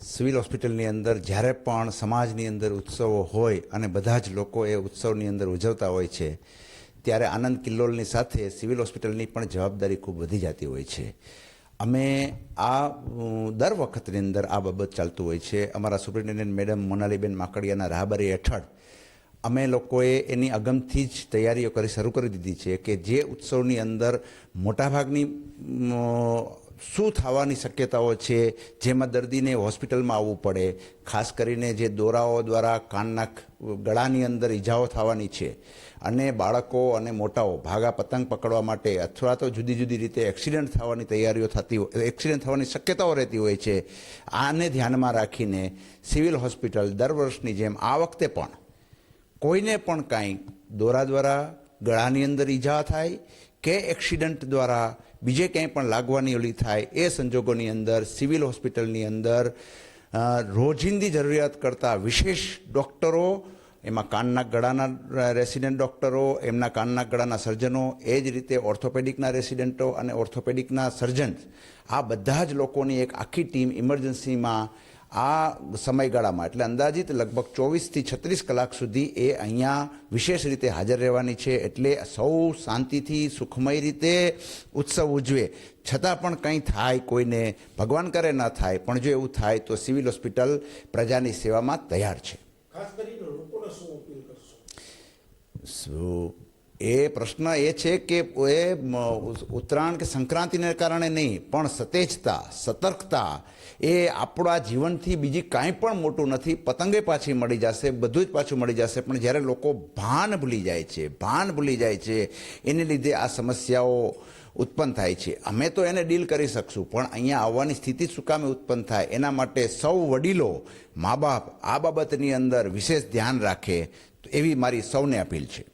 Civil હોસ્પિટલની અંદર જ્યારે પણ સમાજની અંદર ઉત્સવો હોય અને બધા જ લોકો એ ઉત્સવની અંદર ઉજવતા હોય છે, ત્યારે આનંદ કિલ્લોલની સાથે સિવિલ હોસ્પિટલની પણ જવાબદારી ખૂબ વધી જતી હોય છે. અમે આ દર વખતની અંદર આ બાબત ચાલતું હોય છે. અમારા સુપ્રિન્ટેન્ડન્ટ મેડમ મોનાલીબેન માકડિયાના રાહબરી હેઠળ અમે લોકોએ એની અગમથી જ તૈયારીઓ કરી, શરૂ કરી દીધી છે કે જે ઉત્સવની અંદર મોટાભાગની શું થવાની શક્યતાઓ છે? જેમાં દર્દીને હોસ્પિટલમાં આવવું પડે. ખાસ કરીને જે દોરાઓ દ્વારા કાનના ગળાની અંદર ઈજાઓ થવાની છે. અને બાળકો અને મોટાઓ ભાગા પતંગ પકડવા માટે અથવા તો જુદી જુદી રીતે એક્સિડન્ટ થવાની તૈયારીઓ થતી હોય એક્સિડન્ટ થવાની શક્યતાઓ રહેતી હોય છે. આને ધ્યાનમાં રાખીને સિવિલ હોસ્પિટલ દર વર્ષની જેમ આ વખતે પણ કોઈને પણ કાંઈ દોરા દ્વારા ગળાની અંદર ઈજા થાય કે એક્સિડન્ટ દ્વારા બીજે ક્યાંય પણ લાગવાની ઓલી થાય એ સંજોગોની અંદર, સિવિલ હોસ્પિટલની અંદર રોજિંદી જરૂરિયાત કરતાં વિશેષ ડૉક્ટરો, એમાં કાનના ગળાના રેસિડેન્ટ ડૉક્ટરો, એમના કાનના ગળાના સર્જનો, એ જ રીતે ઓર્થોપેડિકના રેસિડેન્ટો અને ઓર્થોપેડિકના સર્જન આ બધા જ લોકોની એક આખી ટીમ ઇમરજન્સીમાં આ સમયગાળામાં એટલે અંદાજિત લગભગ ચોવીસથી છત્રીસ કલાક સુધી એ અહીંયા વિશેષ રીતે હાજર રહેવાની છે એટલે સૌ શાંતિથી સુખમય રીતે ઉત્સવ ઉજવે. છતાં પણ કંઈ થાય કોઈને ભગવાન કરે ન થાય પણ જો એવું થાય તો સિવિલ હોસ્પિટલ પ્રજાની સેવામાં તૈયાર છે. ખાસ કરીને લોકોને શું અપીલ કરશો? શું એ પ્રશ્ન એ છે કે એ ઉત્તરાયણ કે સંક્રાંતિને કારણે નહીં, પણ સતેજતા, સતર્કતા એ આપણા જીવનથી બીજી કાંઈ પણ મોટું નથી. પતંગે પાછી મળી જશે, બધું જ પાછું મળી જશે, પણ જ્યારે લોકો ભાન ભૂલી જાય છે, ભાન ભૂલી જાય છે, એને લીધે આ સમસ્યાઓ ઉત્પન્ન થાય છે. અમે તો એને ડીલ કરી શકશું, પણ અહીંયા આવવાની સ્થિતિ શું કામે ઉત્પન્ન થાય, એના માટે સૌ વડીલો, મા બાપ આ બાબતની અંદર વિશેષ ધ્યાન રાખે એવી મારી સૌને અપીલ છે.